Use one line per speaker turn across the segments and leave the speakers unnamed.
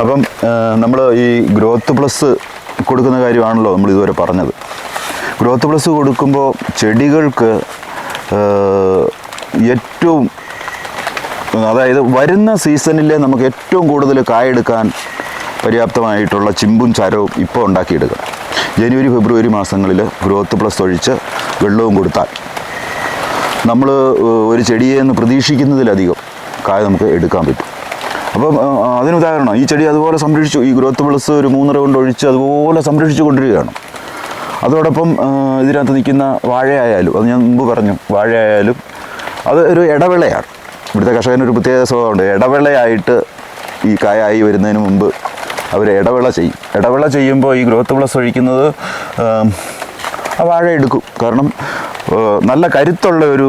അപ്പം നമ്മൾ ഈ ഗ്രോത്ത് പ്ലസ് കൊടുക്കുന്ന കാര്യമാണല്ലോ നമ്മൾ ഇതുവരെ പറഞ്ഞത്. ഗ്രോത്ത് പ്ലസ് കൊടുക്കുമ്പോൾ ചെടികൾക്ക് ഏറ്റവും അതായത് വരുന്ന സീസണിൽ നമുക്ക് ഏറ്റവും കൂടുതൽ കായെടുക്കാൻ പര്യാപ്തമായിട്ടുള്ള ചിമ്പും ചരവും ഇപ്പോൾ ഉണ്ടാക്കിയെടുക്കണം ജനുവരി ഫെബ്രുവരി മാസങ്ങളിൽ ഗ്രോത്ത് പ്ലസ് ഒഴിച്ച് വെള്ളവും കൊടുത്താൽ നമ്മൾ ഒരു ചെടിയെ നിന്ന് പ്രതീക്ഷിക്കുന്നതിലധികം കായ നമുക്ക് എടുക്കാൻ പറ്റും. അപ്പം അതിനുദാഹരണം ഈ ചെടി അതുപോലെ സംരക്ഷിച്ചു ഈ ഗ്രോത്ത് പ്ലസ് ഒരു മൂന്നര കൊണ്ട് ഒഴിച്ച് അതുപോലെ സംരക്ഷിച്ചു കൊണ്ടിരിക്കുകയാണ്. അതോടൊപ്പം ഇതിനകത്ത് നിൽക്കുന്ന വാഴയായാലും അത് ഞാൻ മുമ്പ് പറഞ്ഞു വാഴയായാലും അത് ഒരു ഇടവേളയാണ്. ഇവിടുത്തെ കർഷകന് ഒരു പ്രത്യേക സ്വഭാവമുണ്ട്. ഇടവേളയായിട്ട് ഈ കായായി വരുന്നതിന് മുമ്പ് അവർ ഇടവേള ചെയ്യും. ഇടവേള ചെയ്യുമ്പോൾ ഈ ഗ്രോത്ത് പ്ലസ് ഒഴിക്കുന്നത് ആ വാഴ എടുക്കും. കാരണം നല്ല കരുത്തുള്ള ഒരു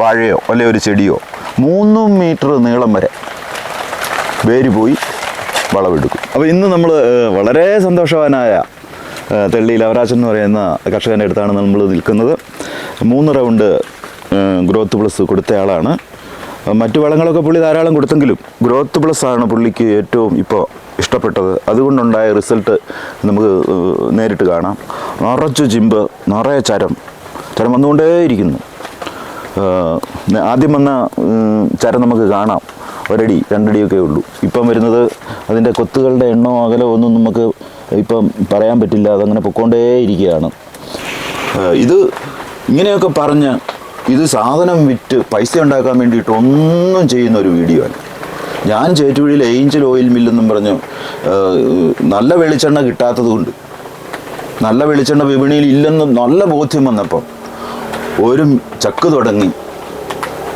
വാഴയോ അല്ലെ ഒരു ചെടിയോ മൂന്ന് മീറ്റർ നീളം വരെ വേര് പോയി വളമെടുക്കും. അപ്പോൾ ഇന്ന് നമ്മൾ വളരെ സന്തോഷവാനായ തെള്ളി ലവരാജൻ എന്ന് പറയുന്ന കർഷകന്റെ അടുത്താണ് നമ്മൾ നിൽക്കുന്നത്. മൂന്ന് റൗണ്ട് ഗ്രോത്ത് പ്ലസ് കൊടുത്തയാളാണ്. മറ്റു വളങ്ങളൊക്കെ പുള്ളി ധാരാളം കൊടുത്തെങ്കിലും ഗ്രോത്ത് പ്ലസ് ആണ് പുള്ളിക്ക് ഏറ്റവും ഇപ്പോൾ ഇഷ്ടപ്പെട്ടത്. അതുകൊണ്ടുണ്ടായ റിസൾട്ട് നമുക്ക് നേരിട്ട് കാണാം. നിറച്ചു ചിമ്പ് നിറയെ ചരം. ചരം വന്നുകൊണ്ടേയിരിക്കുന്നു. ആദ്യം വന്ന ചരം നമുക്ക് കാണാം. ഒരടി രണ്ടടിയൊക്കെ ഉള്ളൂ. ഇപ്പം വരുന്നത് അതിന്റെ കൊത്തുകളുടെ എണ്ണോ അകലോ ഒന്നും നമുക്ക് ഇപ്പം പറയാൻ പറ്റില്ല. അതങ്ങനെ പൊക്കോണ്ടേ ഇരിക്കുകയാണ് ഇത് ഇങ്ങനെയൊക്കെ പറഞ്ഞ് ഇത് സാധനം വിറ്റ് പൈസ ഉണ്ടാക്കാൻ വേണ്ടിയിട്ട് ഒന്നും ചെയ്യുന്ന ഒരു വീഡിയോ ആണ് ഞാൻ ചേറ്റുവഴിയിൽ ഏഞ്ചൽ ഓയിൽ മില്ലെന്നും പറഞ്ഞു നല്ല വെളിച്ചെണ്ണ കിട്ടാത്തത് കൊണ്ട് നല്ല വെളിച്ചെണ്ണ വിപണിയിൽ ഇല്ലെന്ന് നല്ല ബോധ്യം വന്നപ്പോൾ ഒരു ചക്ക് തുടങ്ങി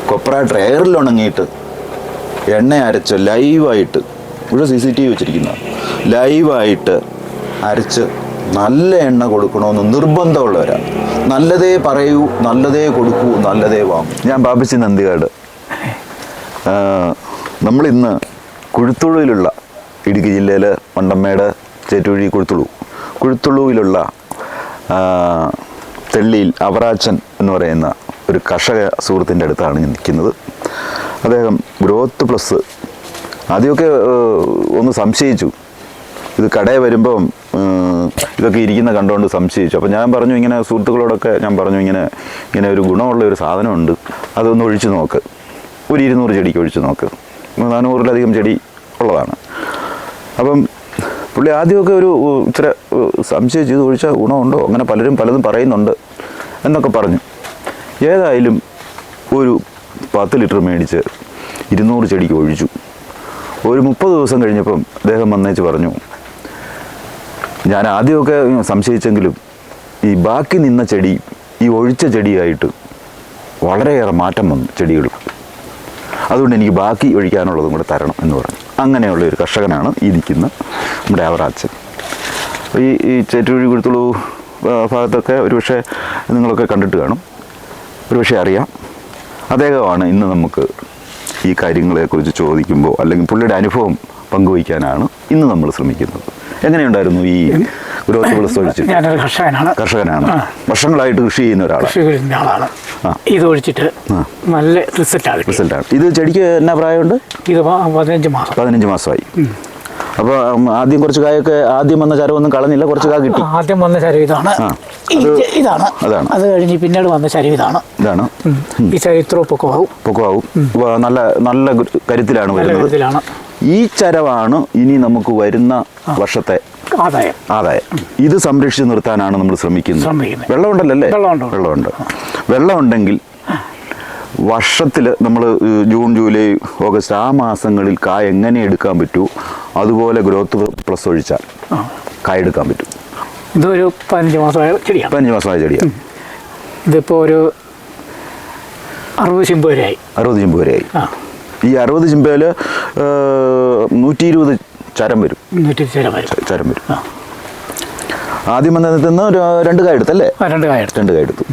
കൊപ്ര ട്രയറിൽ ഉണങ്ങിയിട്ട് എണ്ണ അരച്ച് ലൈവായിട്ട് ഇവിടെ സി സി ടി വി വെച്ചിരിക്കുന്ന. ലൈവായിട്ട് അരച്ച് നല്ല എണ്ണ കൊടുക്കണമെന്ന് നിർബന്ധമുള്ളവരാണ് നല്ലതേ പറയൂ നല്ലതേ കൊടുക്കൂ നല്ലതേ വാങ്ങൂ. ഞാൻ ബാബിച്ചി നന്ദികാട് നമ്മളിന്ന് കുഴുത്തുള്ളിലുള്ള ഇടുക്കി ജില്ലയിലെ മണ്ടമ്മേട് ചേറ്റുഴി കുഴുത്തുള്ളു കുഴുത്തുള്ളുവിലുള്ള തെള്ളിയിൽ അവറാച്ചൻ എന്ന് പറയുന്ന ഒരു കർഷക സുഹൃത്തിന്റെ അടുത്താണ് ഞാൻ നിൽക്കുന്നത്. അദ്ദേഹം ഗ്രോത്ത് പ്ലസ് ആദ്യമൊക്കെ ഒന്ന് സംശയിച്ചു. ഇത് കടയിൽ വരുമ്പം ഇതൊക്കെ ഇരിക്കുന്ന കണ്ടുകൊണ്ട് സംശയിച്ചു. അപ്പോൾ ഞാൻ പറഞ്ഞു ഇങ്ങനെ സുഹൃത്തുക്കളോടൊക്കെ ഞാൻ പറഞ്ഞു ഇങ്ങനെ ഇങ്ങനെ ഒരു ഗുണമുള്ള ഒരു സാധനമുണ്ട്. അതൊന്ന് ഒഴിച്ചു നോക്ക്. ഒരു ഇരുന്നൂറ് ചെടിക്ക് ഒഴിച്ചു നോക്ക്. നാനൂറിലധികം ചെടി ഉള്ളതാണ്. അപ്പം പുള്ളി ആദ്യമൊക്കെ ഒരു ഇത്ര സംശയിച്ചു ഇത് ഒഴിച്ചാൽ ഗുണമുണ്ടോ? അങ്ങനെ പലരും പലതും പറയുന്നുണ്ട് എന്നൊക്കെ പറഞ്ഞു. ഏതായാലും ഒരു പത്ത് ലിറ്റർ മേടിച്ച് ഇരുന്നൂറ് ചെടിക്ക് ഒഴിച്ചു. ഒരു മുപ്പത് ദിവസം കഴിഞ്ഞപ്പം അദ്ദേഹം വന്നേച്ച് പറഞ്ഞു ഞാൻ ആദ്യമൊക്കെ സംശയിച്ചെങ്കിലും ഈ ബാക്കി നിന്ന ചെടി ഈ ഒഴിച്ച ചെടിയായിട്ട് വളരെയേറെ മാറ്റം വന്നു ചെടികൾ അതുകൊണ്ട് എനിക്ക് ബാക്കി ഒഴിക്കാനുള്ളതും കൂടെ തരണം എന്ന് പറഞ്ഞു. അങ്ങനെയുള്ള ഒരു കർഷകനാണ് ഈ നിൽക്കുന്ന നമ്മുടെ അവറാച്ചൻ. ഈ ഈ ചേറ്റുവഴി കുഴുത്തുള്ളൂ ഭാഗത്തൊക്കെ ഒരുപക്ഷെ നിങ്ങളൊക്കെ കണ്ടിട്ട് കാണും. ഒരുപക്ഷെ അറിയാം. അദ്ദേഹമാണ് ഇന്ന് നമുക്ക് ഈ കാര്യങ്ങളെക്കുറിച്ച് ചോദിക്കുമ്പോൾ അല്ലെങ്കിൽ പുള്ളിയുടെ അനുഭവം പങ്കുവയ്ക്കാനാണ് ഇന്ന് നമ്മൾ ശ്രമിക്കുന്നത്. എങ്ങനെയുണ്ടായിരുന്നു ഈ ഗ്രോത്ത് പ്ലസ് ഒഴിച്ചിട്ട്
ഞാനൊരു കർഷകനാണ്.
കർഷകനാണ്. വർഷങ്ങളായിട്ട് കൃഷി ചെയ്യുന്ന ഒരാളാണ്.
കൃഷി ചെയ്യുന്ന ആളാണ്. ഇത് ഒഴിച്ചിട്ട് നല്ല റിസൾട്ടാണ്
റിസൾട്ടാണ്. ഇത് ചെടിക്ക് എന്നാ പ്രായമുണ്ട്?
ഇത് പതിനഞ്ച് മാസം.
പതിനഞ്ച് മാസമായി. അപ്പോൾ ആദ്യം കുറച്ച് കായൊക്കെ ആദ്യം വന്ന ചരവൊന്നും കളഞ്ഞില്ല കുറച്ച് കാ കിട്ടി.
ആദ്യം വന്ന ചരവ് ഇതാണ്. ഇതാണ്.
അതാണ്.
അത് കഴിഞ്ഞ് പിന്നീട് വന്ന ചരവ് ഇതാണ്.
ഇതാണ്.
ഈ ചരിത്രവും പൊക്കമാവും
പൊക്കമാവും നല്ല നല്ല കരുത്തിലാണ് വരുന്നത്. ഈ ചരവാണ് ഇനി നമുക്ക് വരുന്ന വർഷത്തെ
ആദായം.
ആദായം. ഇത് സംരക്ഷിച്ച് നിർത്താനാണ് നമ്മൾ ശ്രമിക്കുന്നത്. വെള്ളമുണ്ടല്ലോ അല്ലേ
വെള്ളമുണ്ട്.
വെള്ളമുണ്ട്. വെള്ളമുണ്ടെങ്കിൽ വർഷത്തിൽ നമ്മൾ ജൂൺ ജൂലൈ ഓഗസ്റ്റ് ആ മാസങ്ങളിൽ കായ എങ്ങനെ എടുക്കാൻ പറ്റൂ അതുപോലെ ഗ്രോത്ത് പ്ലസ് ഒഴിച്ചാൽ കായ് എടുക്കാൻ പറ്റും.
ഇതൊരു പതിനഞ്ച് മാസമായ ചെടിയാണ്.
പതിനഞ്ച് മാസമായ ചെടിയാണ്
ഇതിപ്പോൾ ഒരു അറുപത് ചിമ്പ് വരെയായി.
അറുപത് ചിമ്പ് വരെയായി. ഈ അറുപത് ചിമ്പയിൽ നൂറ്റി ഇരുപത് ചരം വരും.
നൂറ്റി ചരം വരും.
ചരം വരും. ആദ്യം വന്നതിൽ നിന്ന് ഒരു രണ്ട് കായ എടുത്തല്ലേ?
രണ്ട് കായ എടുത്തു.
രണ്ട് കായ എടുത്തു.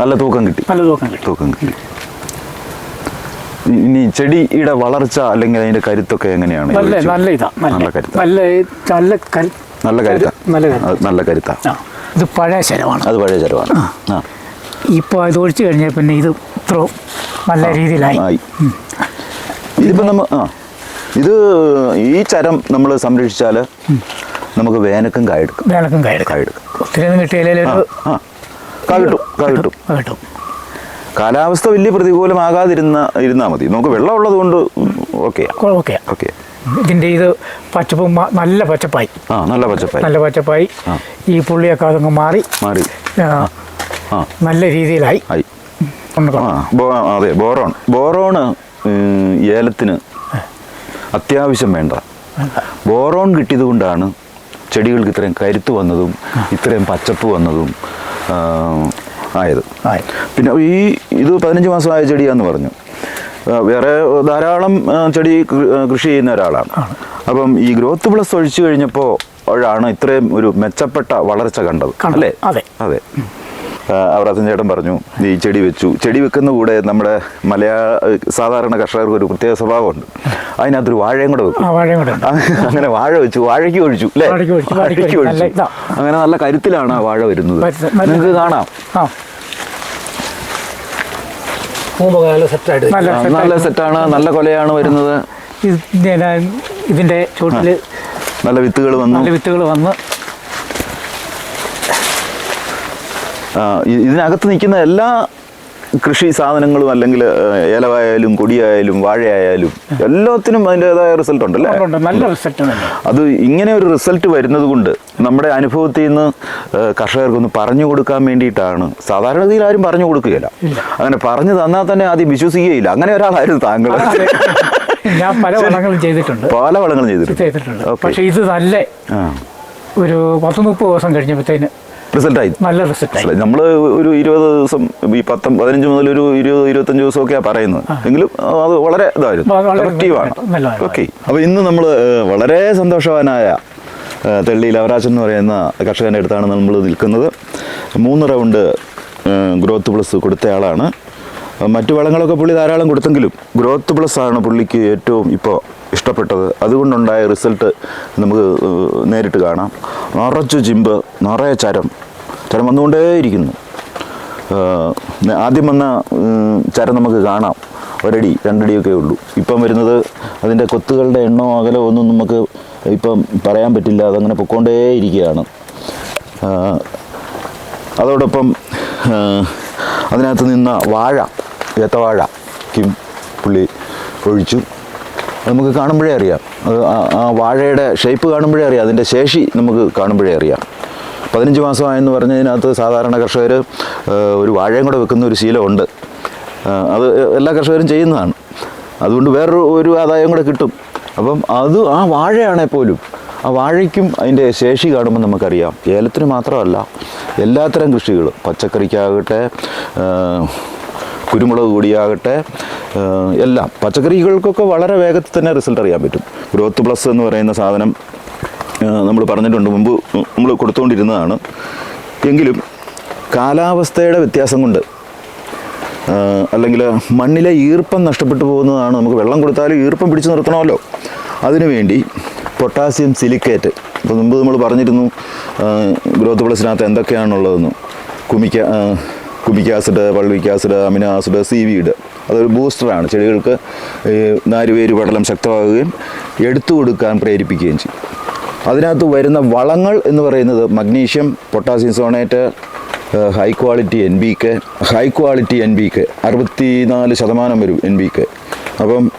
നല്ല തൂക്കം കിട്ടി.
നല്ല തൂക്കം കിട്ടി.
തൂക്കം കിട്ടി. ഇനി ചെടിയുടെ വളർച്ച അല്ലെങ്കിൽ അതിന്റെ കരുത്തൊക്കെ എങ്ങനെയാണ്?
നല്ല നല്ല ഇതാ
നല്ല. കരുത്ത.
നല്ല നല്ല കരു
നല്ല കരുത്ത.
നല്ല
നല്ല കരുത്ത.
ഇത് പഴയ ശരമാണ്
അത് പഴയ ശരമാണ്
ഇപ്പോൾ ഇത് ഒഴിച്ചു കഴിഞ്ഞാൽ പിന്നെ ഇത് ഇത്ര നല്ല രീതിയിലായി.
ഇതിപ്പോ നമ്മ ആ. ഇത് ഈ ചരം നമ്മൾ സംരക്ഷിച്ചാൽ നമുക്ക് വേനക്കും കായെടുക്കും.
വേനക്കും കായെടുക്കും.
കായെടുക്കും.
ഒത്തിരി ഒന്നും കിട്ടിയാലേ ഒരു
ആ കാ കിട്ടും കാ കിട്ടും.
കിട്ടും.
കാലാവസ്ഥ വലിയ പ്രതികൂലമാകാതിരുന്ന ഇരുന്നാൽ മതി. നമുക്ക് വെള്ളം ഉള്ളത് കൊണ്ട് ഓക്കെ.
ഓക്കെ.
ഓക്കെ.
ഇതിന്റെ ഇത് പച്ചപ്പ് നല്ല പച്ചപ്പായി.
ആ നല്ല പച്ചപ്പായി.
നല്ല പച്ചപ്പായി. ഈ പുള്ളിയൊക്കെ അതങ്ങ് മാറി.
മാറി.
നല്ല രീതിയിലായി.
അതെ ബോറോൺ. ബോറോണ് ഏലത്തിന് അത്യാവശ്യം വേണ്ട. ബോറോൺ കിട്ടിയത് കൊണ്ടാണ് ചെടികൾക്ക് ഇത്രയും കരുത്ത് വന്നതും ഇത്രയും പച്ചപ്പ് വന്നതും ആയത്. പിന്നെ ഈ ഇത് പതിനഞ്ച് മാസമായ ചെടിയാന്ന് പറഞ്ഞു. വേറെ ധാരാളം ചെടി കൃഷി ചെയ്യുന്ന ഒരാളാണ്. അപ്പം ഈ ഗ്രോത്ത് പ്ലസ് ഒഴിച്ചു കഴിഞ്ഞപ്പോൾ ആണ് ഇത്രയും ഒരു മെച്ചപ്പെട്ട വളർച്ച കണ്ടത്. അല്ലേ?
അതെ.
അതെ. അവറാസൻ ചേട്ടൻ പറഞ്ഞു ഈ ചെടി വെച്ചു. ചെടി വെക്കുന്ന കൂടെ നമ്മുടെ മലയാള സാധാരണ കർഷകർക്ക് ഒരു പ്രത്യേക സ്വഭാവമുണ്ട്. അതിനകത്തൊരു വാഴയും കൂടെ വെക്കും.
ആ വാഴയും കൂടെ ഉണ്ട്.
അങ്ങനെ വാഴ വെച്ചു വാഴയ്ക്ക് ഒഴിച്ചു അല്ലേ?
വാഴയ്ക്ക് ഒഴിച്ചു,
അങ്ങനെ നല്ല കരുത്തിലാണ് ആ വാഴ വരുന്നത്. നിങ്ങൾക്ക് കാണാം.
നല്ല
സെറ്റാണ് നല്ല കൊലയാണ് വരുന്നത്.
ഇതിന്റെ ചുവട്ടിൽ
നല്ല വിത്തുകൾ വന്നു.
നല്ല വിത്തുകൾ വന്ന്
ആ, ഇ- ഇതിനകത്ത് നിൽക്കുന്ന എല്ലാ കൃഷി സാധനങ്ങളും അല്ലെങ്കിൽ ഏലവായാലും കൊടിയായാലും വാഴയായാലും എല്ലാത്തിനും അതിന്റെതായ റിസൾട്ട്
ഉണ്ട്, നല്ല റിസൾട്ട്
അത് ഇങ്ങനെ ഒരു റിസൾട്ട് വരുന്നത് കൊണ്ട് നമ്മുടെ അനുഭവത്തിൽ നിന്ന് കർഷകർക്കൊന്ന് പറഞ്ഞു കൊടുക്കാൻ വേണ്ടിയിട്ടാണ്. സാധാരണഗതിയിൽ ആരും പറഞ്ഞു കൊടുക്കുകയില്ല. അങ്ങനെ പറഞ്ഞു തന്നാൽ തന്നെ ആദ്യം വിശ്വസിക്കുകയില്ല. അങ്ങനെ ഒരാളായിരുന്നു താങ്കൾ.
ഞാൻ പല വളങ്ങളും ചെയ്തിട്ടുണ്ട്.
പല വളങ്ങളും ചെയ്തിട്ടുണ്ട്.
ചെയ്തിട്ടുണ്ട്. പക്ഷെ ഇത് നല്ല ഒരു പത്ത് മുപ്പത് ദിവസം കഴിഞ്ഞപ്പോഴത്തേന്
റിസൾട്ടായി.
നല്ല റിസൾട്ടായി.
നമ്മൾ ഒരു ഇരുപത് ദിവസം ഈ പത്തും പതിനഞ്ച് മുതൽ ഒരു ഇരുപത് ഇരുപത്തഞ്ച് ദിവസമൊക്കെയാണ് പറയുന്നത്. എങ്കിലും അത് വളരെ ഇതായിരുന്നു. എഫക്റ്റീവാണ് ഓക്കെ അപ്പോൾ ഇന്ന് നമ്മൾ വളരെ സന്തോഷവാനായ തെള്ളി അവരാജൻ എന്ന് പറയുന്ന കർഷകന്റെ അടുത്താണ് നമ്മൾ നിൽക്കുന്നത്. മൂന്ന് റൗണ്ട് ഗ്രോത്ത് പ്ലസ് കൊടുത്തയാളാണ്. മറ്റു വളങ്ങളൊക്കെ പുള്ളി ധാരാളം കൊടുത്തെങ്കിലും ഗ്രോത്ത് പ്ലസ് ആണ് പുള്ളിക്ക് ഏറ്റവും ഇപ്പോൾ ഇഷ്ടപ്പെട്ടത്. അതുകൊണ്ടുണ്ടായ റിസൾട്ട് നമുക്ക് നേരിട്ട് കാണാം. നിറച്ചു ചിമ്പ് നിറയെ ചരം. ചരം വന്നുകൊണ്ടേയിരിക്കുന്നു. ആദ്യം വന്ന ചരം നമുക്ക് കാണാം. ഒരടി രണ്ടടിയൊക്കെ ഉള്ളൂ. ഇപ്പം വരുന്നത് അതിന്റെ കൊത്തുകളുടെ എണ്ണോ അകലോ ഒന്നും നമുക്ക് ഇപ്പം പറയാൻ പറ്റില്ല. അതങ്ങനെ പൊക്കോണ്ടേയിരിക്കുകയാണ്. അതോടൊപ്പം അതിനകത്ത് നിന്ന വാഴ. ഏത്തവാഴയ്ക്കും പുള്ളി ഒഴിച്ചു. നമുക്ക് കാണുമ്പോഴേ അറിയാം. അത് ആ- വാഴയുടെ ഷേപ്പ് കാണുമ്പോഴേ അറിയാം. അതിന്റെ ശേഷി നമുക്ക് കാണുമ്പോഴേ അറിയാം. പതിനഞ്ച് മാസമായെന്ന് പറഞ്ഞതിനകത്ത് സാധാരണ കർഷകർ ഒരു വാഴയും കൂടെ വെക്കുന്ന ഒരു ശീലമുണ്ട്. അത് എല്ലാ കർഷകരും ചെയ്യുന്നതാണ്. അതുകൊണ്ട് വേറൊരു ഒരു ആദായം കൂടെ കിട്ടും. അപ്പം അത് ആ വാഴയാണെങ്കിൽ പോലും. ആ വാഴയ്ക്കും അതിന്റെ ശേഷി കാണുമ്പോൾ നമുക്കറിയാം. ഏലത്തിന് മാത്രമല്ല എല്ലാത്തരം കൃഷികളും. പച്ചക്കറിക്കാകട്ടെ കുരുമുളക് കൂടിയാകട്ടെ എല്ലാം. പച്ചക്കറികൾക്കൊക്കെ വളരെ വേഗത്തിൽ തന്നെ റിസൾട്ട് അറിയാൻ പറ്റും. ഗ്രോത്ത് പ്ലസ് എന്ന് പറയുന്ന സാധനം നമ്മൾ പറഞ്ഞിട്ടുണ്ട് മുമ്പ് നമ്മൾ കൊടുത്തുകൊണ്ടിരുന്നതാണ് എങ്കിലും കാലാവസ്ഥയുടെ വ്യത്യാസം കൊണ്ട് അല്ലെങ്കിൽ മണ്ണിലെ ഈർപ്പം നഷ്ടപ്പെട്ടു പോകുന്നതാണ് നമുക്ക് വെള്ളം കൊടുത്താലും ഈർപ്പം പിടിച്ചു നിർത്തണമല്ലോ. അതിനുവേണ്ടി പൊട്ടാസ്യം സിലിക്കേറ്റ്. ഇപ്പോൾ മുമ്പ് നമ്മൾ പറഞ്ഞിരുന്നു ഗ്രോത്ത് പ്ലസിനകത്ത് എന്തൊക്കെയാണുള്ളതെന്ന്. കുമിക്ക ആ, humic acid fulvic acid amino acid seaweed അതൊരു ബൂസ്റ്ററാണ്. ചെടികൾക്ക് ഈ നാരുവേര് പടലം ശക്തമാകുകയും എടുത്തു കൊടുക്കാൻ പ്രേരിപ്പിക്കുകയും ചെയ്യും. അതിനകത്ത് വരുന്ന വളങ്ങൾ എന്ന് പറയുന്നത് magnesium potassium schoenite high quality N B K high quality N B K അറുപത്തി നാല് ശതമാനം വരും എൻ ബി കെ. അപ്പം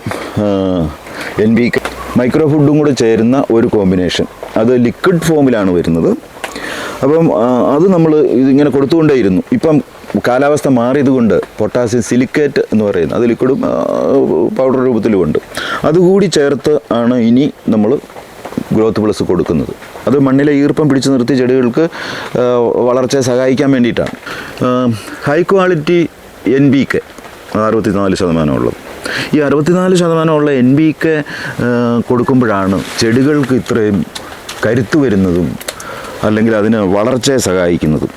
എൻ ബി കെ മൈക്രോ ഫുഡും കൂടെ ചേരുന്ന ഒരു കോമ്പിനേഷൻ. അത് ലിക്വിഡ് ഫോമിലാണ് വരുന്നത്. അപ്പം അത് നമ്മൾ ഇതിങ്ങനെ കൊടുത്തുകൊണ്ടേയിരുന്നു. ഇപ്പം കാലാവസ്ഥ മാറിയത് കൊണ്ട് പൊട്ടാസ്യം സിലിക്കേറ്റ് എന്ന് പറയുന്നത് അത് ലിക്വിഡും പൗഡർ രൂപത്തിലുമുണ്ട്. അതുകൂടി ചേർത്ത് ആണ് ഇനി നമ്മൾ ഗ്രോത്ത് പ്ലസ് കൊടുക്കുന്നത്. അത് മണ്ണിലെ ഈർപ്പം പിടിച്ചു നിർത്തി ചെടികൾക്ക് വളർച്ചയെ സഹായിക്കാൻ വേണ്ടിയിട്ടാണ്. High quality N B K അറുപത്തിനാല് ശതമാനമുള്ളത്. ഈ അറുപത്തിനാല് ശതമാനമുള്ള എൻ ബി കെ കൊടുക്കുമ്പോഴാണ് ചെടികൾക്ക് ഇത്രയും കരുത്തു വരുന്നതും അല്ലെങ്കിൽ അതിന് വളർച്ചയെ സഹായിക്കുന്നതും.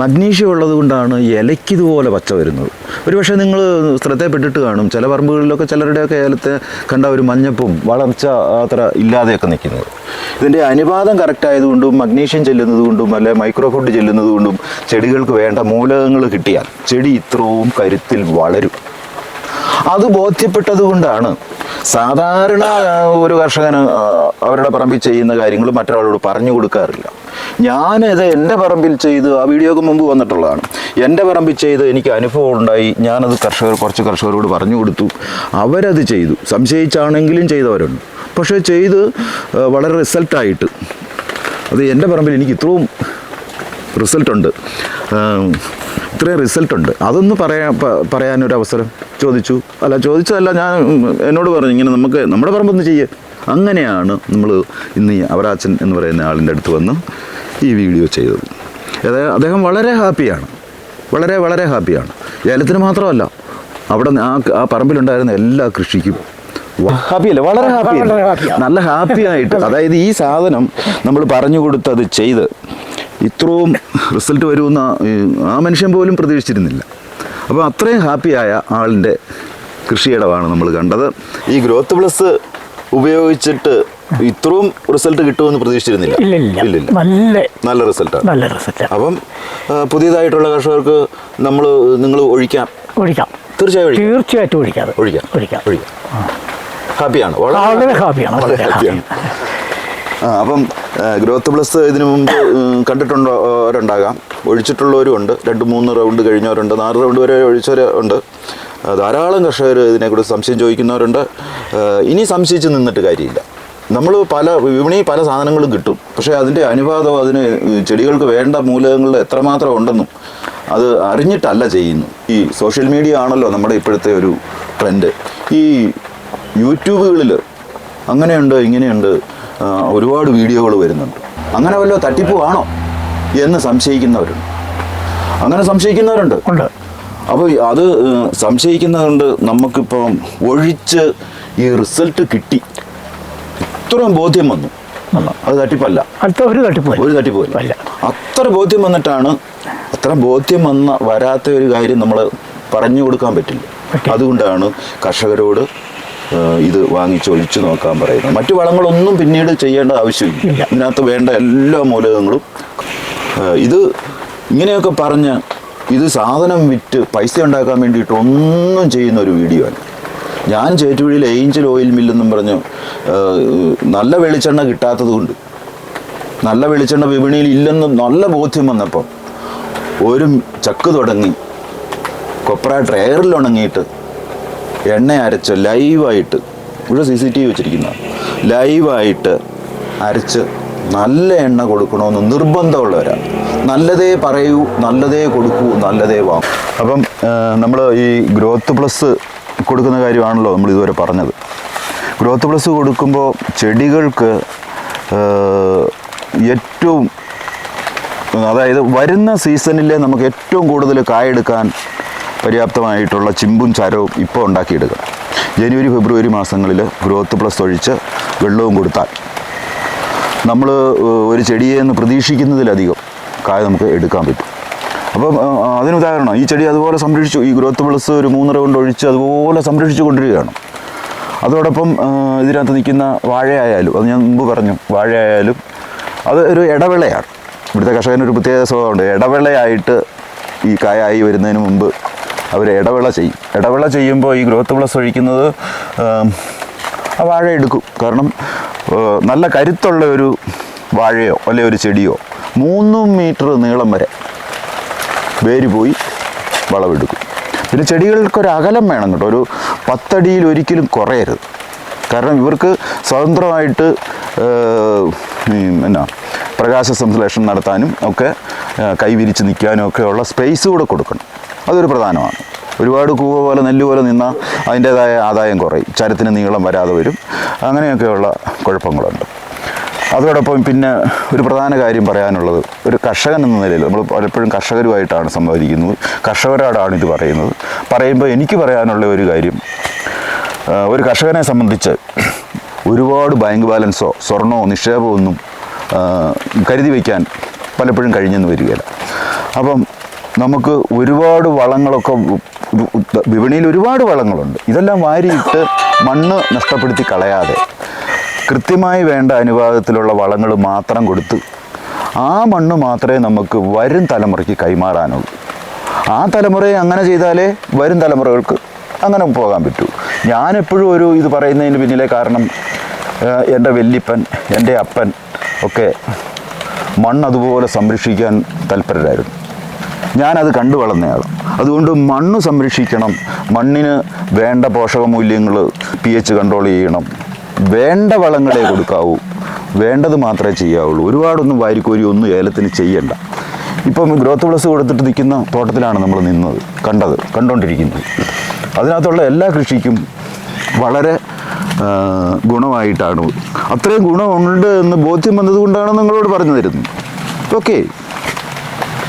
മഗ്നീഷ്യം ഉള്ളത് കൊണ്ടാണ് ഇലയ്ക്കിതുപോലെ പച്ച വരുന്നത്. ഒരുപക്ഷെ നിങ്ങൾ ശ്രദ്ധയപ്പെട്ടിട്ട് കാണും ചില പറമ്പുകളിലൊക്കെ ചിലരുടെയൊക്കെ ഏലത്തെ കണ്ട ഒരു മഞ്ഞപ്പും വളർച്ച അത്ര ഇല്ലാതെയൊക്കെ നിൽക്കുന്നത്. ഇതിന്റെ അനുപാതം കറക്റ്റ് ആയതുകൊണ്ടും മഗ്നീഷ്യം ചെല്ലുന്നത് കൊണ്ടും അല്ലെ മൈക്രോ ഫുഡ് ചെല്ലുന്നത് കൊണ്ടും ചെടികൾക്ക് വേണ്ട മൂലകങ്ങൾ കിട്ടിയാൽ ചെടി ഇത്രവും കരുത്തിൽ വളരും. അത് ബോധ്യപ്പെട്ടത് കൊണ്ടാണ് സാധാരണ ഒരു കർഷകന് അവരുടെ പറമ്പിൽ ചെയ്യുന്ന കാര്യങ്ങൾ മറ്റൊരാളോട് പറഞ്ഞു കൊടുക്കാറില്ല. ഞാനിത് എന്റെ പറമ്പിൽ ചെയ്ത് ആ വീഡിയോക്ക് മുമ്പ് വന്നിട്ടുള്ളതാണ്. എന്റെ പറമ്പിൽ ചെയ്ത് എനിക്ക് അനുഭവം ഉണ്ടായി. ഞാനത് കർഷകർ കുറച്ച് കർഷകരോട് പറഞ്ഞു കൊടുത്തു. അവരത് ചെയ്തു. സംശയിച്ചാണെങ്കിലും ചെയ്തവരുണ്ട്. പക്ഷേ ചെയ്ത് വളരെ റിസൾട്ടായിട്ട് അത് എന്റെ പറമ്പിൽ എനിക്ക് ഇത്രയും റിസൾട്ടുണ്ട് ഇത്രയും റിസൾട്ടുണ്ട് അതൊന്ന് പറയാൻ പറയാനൊരവസരം ചോദിച്ചു. അല്ല ചോദിച്ചതല്ല ഞാൻ എന്നോട് പറഞ്ഞു ഇങ്ങനെ നമുക്ക് നമ്മുടെ പറമ്പൊന്ന് ചെയ്യേ. അങ്ങനെയാണ് നമ്മൾ ഇന്ന് ഈ അവറാച്ചൻ എന്ന് പറയുന്ന ആളിന്റെ അടുത്ത് വന്ന് ഈ വീഡിയോ ചെയ്തത്. അതായത് അദ്ദേഹം വളരെ ഹാപ്പിയാണ്. വളരെ വളരെ ഹാപ്പിയാണ്. ഏലത്തിന് മാത്രമല്ല അവിടെ ആ ആ പറമ്പിലുണ്ടായിരുന്ന എല്ലാ കൃഷിക്കും ഹാപ്പിയല്ലേ? വളരെ ഹാപ്പി നല്ല ഹാപ്പി ആയിട്ട് അതായത് ഈ സാധനം നമ്മൾ പറഞ്ഞു കൊടുത്തത് ചെയ്ത് ഇത്രയും റിസൾട്ട് വരുമെന്ന് ആ മനുഷ്യൻ പോലും പ്രതീക്ഷിച്ചിരുന്നില്ല. അപ്പോൾ അത്രയും ഹാപ്പിയായ ആളിന്റെ കൃഷിയിടമാണ് നമ്മൾ കണ്ടത്. ഈ ഗ്രോത്ത് പ്ലസ് ഉപയോഗിച്ചിട്ട് ഇത്രയും റിസൾട്ട് കിട്ടുമെന്ന് പ്രതീക്ഷിച്ചിരുന്നില്ല. ഇല്ലില്ല
നല്ല
നല്ല റിസൾട്ടാണ്
നല്ല റിസൾട്ട്
അപ്പം പുതിയതായിട്ടുള്ള കർഷകർക്ക് നമ്മൾ നിങ്ങൾ ഒഴിക്കാം?
ഒഴിക്കാം.
തീർച്ചയായും
തീർച്ചയായിട്ടും ഒഴിക്കാം.
ഒഴിക്കാം.
ഒഴിക്കാം.
ഒഴിക്കാം. ഹാപ്പിയാണ്.
വളരെ ഹാപ്പിയാണ്.
വളരെ ഹാപ്പിയാണ്. അപ്പം ഗ്രോത്ത് പ്ലസ് ഇതിനു മുമ്പ് കണ്ടിട്ടുള്ളവരുണ്ടാകാം ഒഴിച്ചിട്ടുള്ളവരും ഉണ്ട്. രണ്ട് മൂന്ന് റൗണ്ട് കഴിഞ്ഞവരുണ്ട്. നാല് റൗണ്ട് വരെ ഒഴിച്ചവരുണ്ട് ധാരാളം കർഷകർ ഇതിനെക്കുറിച്ച് സംശയം ചോദിക്കുന്നവരുണ്ട്. ഇനി സംശയിച്ച് നിന്നിട്ട് കാര്യമില്ല. നമ്മൾ പല വിപണി പല സാധനങ്ങളും കിട്ടും. പക്ഷേ അതിന്റെ അനുപാതം അതിന് ചെടികൾക്ക് വേണ്ട മൂലകങ്ങൾ എത്രമാത്രം ഉണ്ടെന്നും അത് അറിഞ്ഞിട്ടല്ല ചെയ്യുന്നു. ഈ സോഷ്യൽ മീഡിയ ആണല്ലോ നമ്മുടെ ഇപ്പോഴത്തെ ഒരു ട്രെൻഡ്. ഈ യൂട്യൂബുകളിൽ അങ്ങനെയുണ്ട് ഇങ്ങനെയുണ്ട് ഒരുപാട് വീഡിയോകൾ വരുന്നുണ്ട്. അങ്ങനെ വല്ല തട്ടിപ്പുവാണോ എന്ന് സംശയിക്കുന്നവരുണ്ട്. അങ്ങനെ സംശയിക്കുന്നവരുണ്ട്. അപ്പോൾ അത് സംശയിക്കുന്നതുകൊണ്ട് നമുക്കിപ്പം ഒഴിച്ച് ഈ റിസൾട്ട് കിട്ടി. ഇത്രയും ബോധ്യം വന്നു. അത് തട്ടിപ്പല്ല.
അടുത്ത ഒരു തട്ടിപ്പ്
ഒരു തട്ടിപ്പല്ല. അത്ര ബോധ്യം വന്നിട്ടാണ് അത്ര ബോധ്യം വന്ന വരാത്ത ഒരു കാര്യം നമ്മൾ പറഞ്ഞു കൊടുക്കാൻ പറ്റില്ല. അതുകൊണ്ടാണ് കർഷകരോട് ഇത് വാങ്ങിച്ചൊഴിച്ചു നോക്കാൻ പറയുന്നത്. മറ്റു വളങ്ങളൊന്നും പിന്നീട് ചെയ്യേണ്ട ആവശ്യമില്ല. ഇതിനകത്ത് വേണ്ട എല്ലാ മൂലകങ്ങളും ഇത് ഇങ്ങനെയൊക്കെ പറഞ്ഞ് ഇത് സാധനം വിറ്റ് പൈസ ഉണ്ടാക്കാൻ വേണ്ടിയിട്ട് ഒന്നും ചെയ്യുന്ന ഒരു വീഡിയോ അല്ല. ഞാൻ ചേറ്റുവഴിയിൽ ഏഞ്ചൽ ഓയിൽ മില്ലെന്നും പറഞ്ഞു നല്ല വെളിച്ചെണ്ണ കിട്ടാത്തത് കൊണ്ട്. നല്ല വെളിച്ചെണ്ണ വിപണിയിൽ ഇല്ലെന്ന് നല്ല ബോധ്യം വന്നപ്പോൾ ഒരു ചക്ക് തുടങ്ങി. കൊപ്ര ഡ്രയറിൽ ഉണങ്ങിയിട്ട് എണ്ണ അരച്ച് ലൈവായിട്ട് ഇവിടെ സി സി ടി വി വെച്ചിരിക്കുന്ന. ലൈവായിട്ട് അരച്ച് നല്ല എണ്ണ കൊടുക്കണമെന്ന് നിർബന്ധമുള്ളവരാണ് നല്ലതേ പറയൂ നല്ലതേ കൊടുക്കൂ നല്ലതേ വാങ്ങൂ. അപ്പം നമ്മൾ ഈ ഗ്രോത്ത് പ്ലസ് കൊടുക്കുന്ന കാര്യമാണല്ലോ നമ്മൾ ഇതുവരെ പറഞ്ഞത്. ഗ്രോത്ത് പ്ലസ് കൊടുക്കുമ്പോൾ ചെടികൾക്ക് ഏറ്റവും അതായത് വരുന്ന സീസണിൽ നമുക്ക് ഏറ്റവും കൂടുതൽ കായെടുക്കാൻ പര്യാപ്തമായിട്ടുള്ള ചിമ്പും ചരവും ഇപ്പോൾ ഉണ്ടാക്കിയെടുക്കാം ജനുവരി ഫെബ്രുവരി മാസങ്ങളിൽ ഗ്രോത്ത് പ്ലസ് ഒഴിച്ച് വെള്ളവും കൊടുത്താൽ നമ്മൾ ഒരു ചെടിയെ നിന്ന് പ്രതീക്ഷിക്കുന്നതിലധികം കായ നമുക്ക് എടുക്കാൻ പറ്റും. അപ്പം അതിനുദാഹരണം ഈ ചെടി അതുപോലെ സംരക്ഷിച്ചു ഈ ഗ്രോത്ത് പ്ലസ് ഒരു മൂന്നര കൊണ്ട് ഒഴിച്ച് അതുപോലെ സംരക്ഷിച്ചു കൊണ്ടിരിക്കുകയാണ്. അതോടൊപ്പം ഇതിനകത്ത് നിൽക്കുന്ന വാഴയായാലും അത് ഞാൻ മുമ്പ് പറഞ്ഞു വാഴയായാലും അത് ഒരു ഇടവേളയാണ്. ഇവിടുത്തെ കർഷകന് ഒരു പ്രത്യേക സ്വഭാവമുണ്ട്. ഇടവേളയായിട്ട് ഈ കായായി വരുന്നതിന് മുമ്പ് അവർ ഇടവേള ചെയ്യും. ഇടവേള ചെയ്യുമ്പോൾ ഈ ഗ്രോത്ത് പ്ലസ് ഒഴിക്കുന്നത് ആ വാഴ എടുക്കും. കാരണം നല്ല കരുത്തുള്ള ഒരു വാഴയോ അല്ലെ ഒരു ചെടിയോ മൂന്ന് മീറ്റർ നീളം വരെ വേര് പോയി വളമെടുക്കും. പിന്നെ ചെടികൾക്ക് ഒരു അകലം വേണം കേട്ടോ. ഒരു പത്തടിയിൽ ഒരിക്കലും കുറയരുത്. കാരണം ഇവർക്ക് സ്വതന്ത്രമായിട്ട് എന്നാ പ്രകാശ സംശ്ലേഷണം നടത്താനും ഒക്കെ കൈവിരിച്ച് നിൽക്കാനും ഒക്കെ ഉള്ള സ്പേസ് കൂടെ കൊടുക്കണം. അതൊരു പ്രധാനമാണ്. ഒരുപാട് കൂവ പോലെ നെല്ല് പോലെ നിന്നാൽ അതിന്റേതായ ആദായം കുറയും. ചരത്തിന് നീളം വരാതെ വരും. അങ്ങനെയൊക്കെയുള്ള കുഴപ്പങ്ങളുണ്ട്. അതോടൊപ്പം പിന്നെ ഒരു പ്രധാന കാര്യം പറയാനുള്ളത്. ഒരു കർഷകൻ എന്ന നിലയിൽ നമ്മൾ പലപ്പോഴും കർഷകരുമായിട്ടാണ് സംവദിക്കുന്നത്. കർഷകരോടാണ് ഇത് പറയുന്നത്. പറയുമ്പോൾ എനിക്ക് പറയാനുള്ള ഒരു കാര്യം ഒരു കർഷകനെ സംബന്ധിച്ച് ഒരുപാട് ബാങ്ക് ബാലൻസോ സ്വർണമോ നിക്ഷേപമോ ഒന്നും കരുതി വയ്ക്കാൻ പലപ്പോഴും കഴിഞ്ഞെന്ന് വരികയില്ല. അപ്പം നമുക്ക് ഒരുപാട് വളങ്ങളൊക്കെ വിപണിയിൽ ഒരുപാട് വളങ്ങളുണ്ട്. ഇതെല്ലാം വാരിയിട്ട് മണ്ണ് നഷ്ടപ്പെടുത്തി കളയാതെ കൃത്യമായി വേണ്ട അനുപാതത്തിലുള്ള വളങ്ങൾ മാത്രം കൊടുത്ത് ആ മണ്ണ് മാത്രമേ നമുക്ക് വരും തലമുറയ്ക്ക് കൈമാറാനുള്ളൂ. ആ തലമുറയെ അങ്ങനെ ചെയ്താലേ വരും തലമുറകൾക്ക് അങ്ങനെ പോകാൻ പറ്റൂ. ഞാനെപ്പോഴും ഒരു ഇത് പറയുന്നതിന് പിന്നിലെ കാരണം എന്റെ വല്യപ്പൻ എന്റെ അപ്പൻ ഒക്കെ മണ്ണ് അതുപോലെ സംരക്ഷിക്കാൻ തൽപരരായിരുന്നു. ഞാനത് കണ്ടു വളർന്നയാൾ. അതുകൊണ്ട് മണ്ണ് സംരക്ഷിക്കണം മണ്ണിന് വേണ്ട പോഷകമൂല്യങ്ങൾ പി എച്ച് കൺട്രോൾ ചെയ്യണം വേണ്ട വളങ്ങളെ കൊടുക്കാവൂ. വേണ്ടത് മാത്രമേ ചെയ്യാവുള്ളൂ. ഒരുപാടൊന്നും വാരിക്കോരി ഒന്നും ഏലത്തിന് ചെയ്യണ്ട. ഇപ്പം ഗ്രോത്ത് പ്ലസ് കൊടുത്തിട്ട് നിൽക്കുന്ന തോട്ടത്തിലാണ് നമ്മൾ നിന്നത് കണ്ടത് കണ്ടുകൊണ്ടിരിക്കുന്നത് അതിനകത്തുള്ള എല്ലാ കൃഷിക്കും വളരെ ഗുണമായിട്ടാണ്. അത്രയും ഗുണമുണ്ട് എന്ന് ബോധ്യം വന്നതുകൊണ്ടാണ് നിങ്ങളോട് പറഞ്ഞു തരുന്നത്. ഓക്കെ.